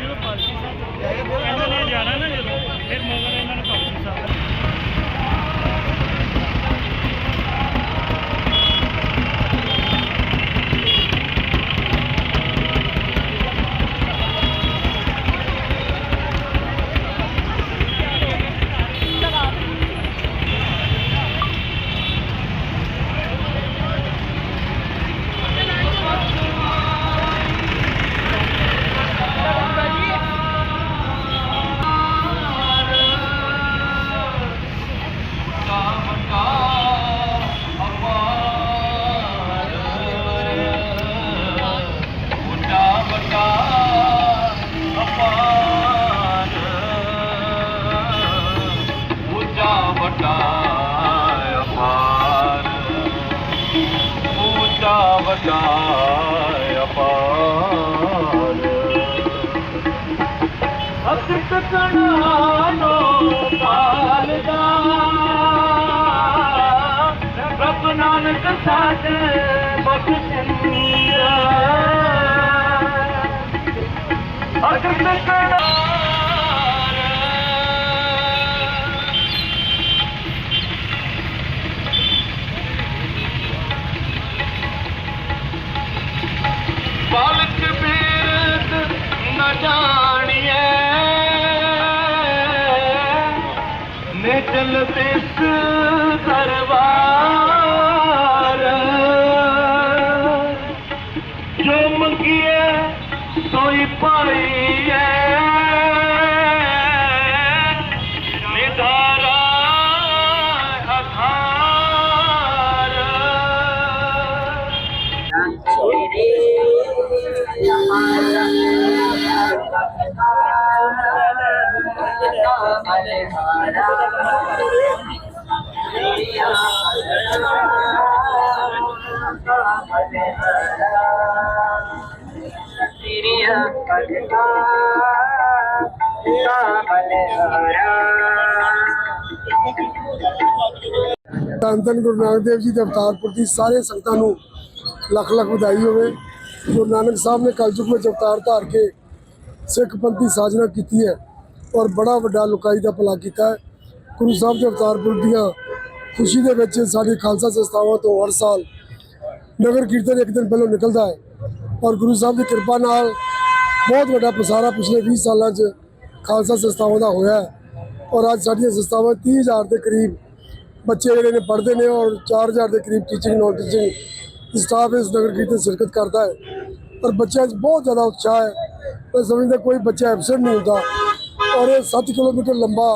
ਜਦੋਂ ਪਾਲਸੀ ਸਾਹਿਬ ਇਹਨਾਂ ਨੇ ਜਾਣਾ ਨਾ ਜਦੋਂ ਫਿਰ ਮਗਰ बप नानक साध ਨੇ ਚਲ ਧੰਨ ਧੰਨ ਗੁਰੂ ਨਾਨਕ ਦੇਵ ਜੀ ਦੇ ਅਵਤਾਰਪੁਰ ਦੀ ਸਾਰੇ ਸੰਗਤਾਂ ਨੂੰ ਲੱਖ ਲੱਖ ਵਧਾਈ ਹੋਵੇ। ਗੁਰੂ ਨਾਨਕ ਸਾਹਿਬ ਨੇ ਕਲਯੁਗ ਵਿੱਚ ਅਵਤਾਰ ਧਾਰ ਕੇ ਸਿੱਖ ਪੰਥੀ ਸਾਜਨਾ ਕੀਤੀ ਹੈ। ਔਰ ਬੜਾ ਵੱਡਾ ਲੁਕਾਈ ਦਾ ਭਲਾ ਕੀਤਾ ਹੈ। ਗੁਰੂ ਸਾਹਿਬ ਦੇ ਅਵਤਾਰਪੁਰ ਦੀਆਂ ਖੁਸ਼ੀ ਦੇ ਵਿੱਚ ਸਾਡੀ ਖਾਲਸਾ ਸੰਸਥਾਵਾਂ ਤੋਂ ਹਰ ਸਾਲ ਨਗਰ ਕੀਰਤਨ ਇੱਕ ਦਿਨ ਪਹਿਲਾਂ ਨਿਕਲਦਾ ਹੈ ਔਰ ਗੁਰੂ ਸਾਹਿਬ ਦੀ ਕਿਰਪਾ ਨਾਲ ਬਹੁਤ ਵੱਡਾ ਪਸਾਰਾ ਪਿਛਲੇ 20 ਸਾਲਾਂ 'ਚ ਖਾਲਸਾ ਸੰਸਥਾਵਾਂ ਦਾ ਹੋਇਆ ਹੈ। ਔਰ ਅੱਜ ਸਾਡੀਆਂ ਸੰਸਥਾਵਾਂ 30000 ਦੇ ਕਰੀਬ ਬੱਚੇ ਜਿਹੜੇ ਨੇ ਪੜ੍ਹਦੇ ਨੇ ਔਰ 4000 ਦੇ ਕਰੀਬ ਟੀਚਿੰਗ ਨਾਨ ਟੀਚਿੰਗ ਸਟਾਫ ਇਸ ਨਗਰ ਕੀਰਤਨ ਸ਼ਿਰਕਤ ਕਰਦਾ ਹੈ। ਔਰ ਬੱਚਿਆਂ 'ਚ ਬਹੁਤ ਜ਼ਿਆਦਾ ਉਤਸ਼ਾਹ ਹੈ। ਮੈਂ ਸਮਝਦਾ ਕੋਈ ਬੱਚਾ ਐਬਸੈਂਟ ਨਹੀਂ ਹੁੰਦਾ। ਔਰ ਇਹ 7 ਕਿਲੋਮੀਟਰ ਲੰਬਾ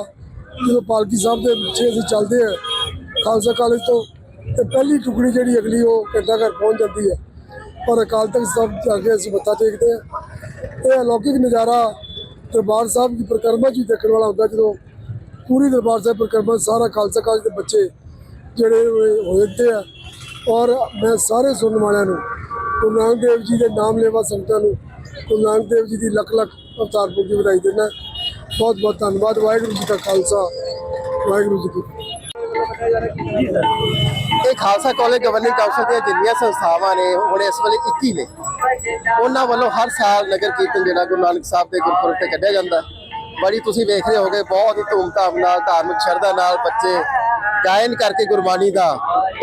ਜਦੋਂ ਪਾਲਕੀ ਸਾਹਿਬ ਦੇ ਪਿੱਛੇ ਅਸੀਂ ਚੱਲਦੇ ਹਾਂ, ਖਾਲਸਾ ਕਾਲਜ ਤੋਂ, ਤੇ ਪਹਿਲੀ ਟੁਕੜੀ ਜਿਹੜੀ ਅਗਲੀ ਉਹ ਘੰਟਾ ਘਰ ਪਹੁੰਚ ਜਾਂਦੀ ਹੈ। ਔਰ ਅਕਾਲ ਤਖਤ ਸਾਹਿਬ ਜਾ ਕੇ ਅਸੀਂ ਮੱਥਾ ਟੇਕਦੇ ਹਾਂ। ਇਹ ਅਲੌਕਿਕ ਨਜ਼ਾਰਾ ਦਰਬਾਰ ਸਾਹਿਬ ਦੀ ਪ੍ਰਕਰਮਾ 'ਚ ਦੇਖਣ ਵਾਲਾ ਹੁੰਦਾ ਜਦੋਂ ਪੂਰੀ ਦਰਬਾਰ ਸਾਹਿਬ ਪ੍ਰਕਰਮਾ ਸਾਰਾ ਖਾਲਸਾ ਕਾਲਜ ਦੇ ਬੱਚੇ ਜਿਹੜੇ ਹੋਏ ਹੋਏ ਆ। ਔਰ ਮੈਂ ਸਾਰੇ ਸੁਣਨ ਵਾਲਿਆਂ ਨੂੰ, ਗੁਰੂ ਨਾਨਕ ਦੇਵ ਜੀ ਦੇ ਨਾਮ ਲੈਵਾ ਸੰਗਤਾਂ ਨੂੰ, ਗੁਰੂ ਨਾਨਕ ਦੇਵ ਜੀ ਦੀ ਲੱਖ ਲੱਖ ਅਵਤਾਰਪੁਰ ਦੀ ਵਧਾਈ ਦਿੰਦਾ। ਬਹੁਤ ਬਹੁਤ ਧੰਨਵਾਦ, ਵਾਹਿਗੁਰੂ ਜੀ ਦਾ ਖਾਲਸਾ, ਵਾਹਿਗੁਰੂ ਜੀ ਕੀ ਇਹ ਖਾਲਸਾ ਕਾਲਜ ਗਵਰਨਿੰਗ ਕਾਉਂਸਲ ਦੀਆਂ ਜਿੰਨੀਆਂ ਸੰਸਥਾਵਾਂ ਨੇ, ਹੁਣ ਇਸ ਵੇਲੇ 21 ਨੇ। ਉਹਨਾਂ ਵੱਲੋਂ ਹਰ ਸਾਲ ਨਗਰ ਕੀਰਤਨ ਜਿਹੜਾ ਗੁਰੂ ਨਾਨਕ ਸਾਹਿਬ ਦੇ ਗੁਰਪੁਰਬ ਤੇ ਕੱਢਿਆ ਜਾਂਦਾ ਬੜੀ ਤੁਸੀਂ ਵੇਖ ਰਹੇ ਹੋਗੇ ਬਹੁਤ ਹੀ ਧੂਮਧਾਮ ਨਾਲ, ਧਾਰਮਿਕ ਸ਼ਰਧਾ ਨਾਲ ਬੱਚੇ ਗਾਇਨ ਕਰਕੇ ਗੁਰਬਾਣੀ ਦਾ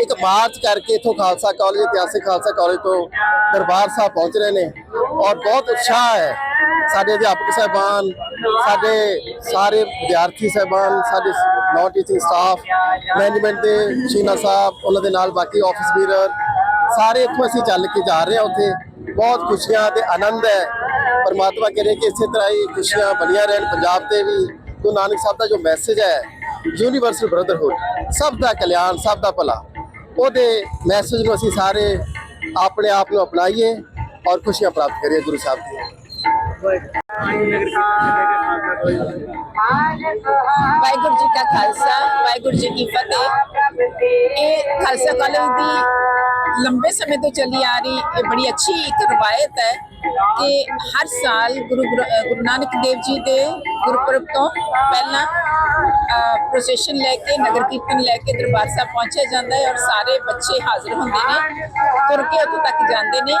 ਇੱਕ ਮਾਰਚ ਕਰਕੇ ਇਥੋਂ ਖਾਲਸਾ ਕਾਲਜ, ਇਤਿਹਾਸਿਕ ਖਾਲਸਾ ਕਾਲਜ ਤੋਂ ਦਰਬਾਰ ਸਾਹਿਬ ਪਹੁੰਚ ਰਹੇ ਨੇ। ਔਰ ਬਹੁਤ ਉਤਸ਼ਾਹ ਹੈ ਸਾਡੇ ਅਧਿਆਪਕ ਸਹਿਬਾਨ ਸਾਡੇ ਸਾਰੇ ਵਿਦਿਆਰਥੀ ਸਹਿਬਾਨ, ਸਾਡੇ ਨੌਨ ਟੀਚਿੰਗ ਸਟਾਫ ਮੈਨੇਜਮੈਂਟ ਦੇ ਸ਼ੀਨਾ ਸਾਹਿਬ, ਉਹਨਾਂ ਦੇ ਨਾਲ ਬਾਕੀ ਆਫਿਸ ਵੀਰਰ ਸਾਰੇ ਇੱਥੋਂ ਅਸੀਂ ਚੱਲ ਕੇ ਜਾ ਰਹੇ ਹਾਂ ਉੱਥੇ। ਬਹੁਤ ਖੁਸ਼ੀਆਂ ਤੇ ਆਨੰਦ ਹੈ। ਪਰਮਾਤਮਾ ਕਰੇ ਕਿ ਇਸੇ ਤਰ੍ਹਾਂ ਹੀ ਖੁਸ਼ੀਆਂ ਬਣੀਆਂ ਰਹਿਣ ਪੰਜਾਬ ਤੇ ਵੀ। ਗੁਰੂ ਨਾਨਕ ਸਾਹਿਬ ਦਾ ਜੋ ਮੈਸੇਜ ਹੈ ਯੂਨੀਵਰਸਲ ਬ੍ਰਦਰਹੁੱਡ ਸਭ ਦਾ ਕਲਿਆਣ, ਸਭ ਦਾ ਭਲਾ। ਉਹਦੇ ਮੈਸੇਜ ਨੂੰ ਅਸੀਂ ਸਾਰੇ ਆਪਣੇ ਆਪ ਨੂੰ ਅਪਣਾਈਏ ਔਰ ਖੁਸ਼ੀਆਂ ਪ੍ਰਾਪਤ ਕਰੀਏ ਗੁਰੂ ਸਾਹਿਬ ਦੀ ਵਾਹਿਗੁਰੂ ਜੀ ਕਾ ਖਾਲਸਾ, ਵਾਹਿਗੁਰੂ ਜੀ ਕੀ ਫਤਿਹ। ਇਹ ਖਾਲਸਾ ਕਾਲਜ ਦੀ ਲੰਬੇ ਸਮੇਂ ਤੋਂ ਚੱਲੀ ਆ ਰਹੀ, ਇਹ ਬੜੀ ਅੱਛੀ ਇੱਕ ਰਵਾਇਤ ਹੈ ਕਿ ਹਰ ਸਾਲ ਗੁਰੂ ਗੁਰੂ ਨਾਨਕ ਦੇਵ ਜੀ ਦੇ ਗੁਰਪੁਰਬ ਤੋਂ ਪਹਿਲਾਂ ਪ੍ਰੋਸੈਸ਼ਨ ਲੈ ਕੇ, ਨਗਰ ਕੀਰਤਨ ਲੈ ਕੇ ਦਰਬਾਰ ਸਾਹਿਬ ਪਹੁੰਚਿਆ ਜਾਂਦਾ ਹੈ ਔਰ ਸਾਰੇ ਬੱਚੇ ਹਾਜ਼ਰ ਹੁੰਦੇ ਨੇ, ਤੁਰ ਕੇ ਉੱਥੋਂ ਤੱਕ ਜਾਂਦੇ ਨੇ।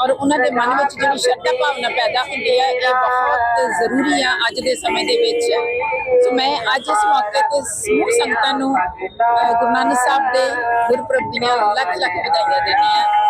ਔਰ ਉਹਨਾਂ ਦੇ ਮਨ ਵਿੱਚ ਜਿਹੜੀ ਸ਼ਰਧਾ ਭਾਵਨਾ ਪੈਦਾ ਹੁੰਦੀ ਹੈ ਇਹ ਬਹੁਤ ਜ਼ਰੂਰੀ ਆ ਅੱਜ ਦੇ ਸਮੇਂ ਦੇ ਵਿੱਚ। ਸੋ ਮੈਂ ਅੱਜ ਇਸ ਮੌਕੇ ਤੇ ਸਮੂਹ ਸੰਗਤਾਂ ਨੂੰ ਗੁਰੂ ਨਾਨਕ ਸਾਹਿਬ ਦੇ ਗੁਰਪੁਰਬ ਦੀਆਂ ਲੱਖ ਲੱਖ ਵਧਾਈਆਂ ਦਿੰਦੀ ਆ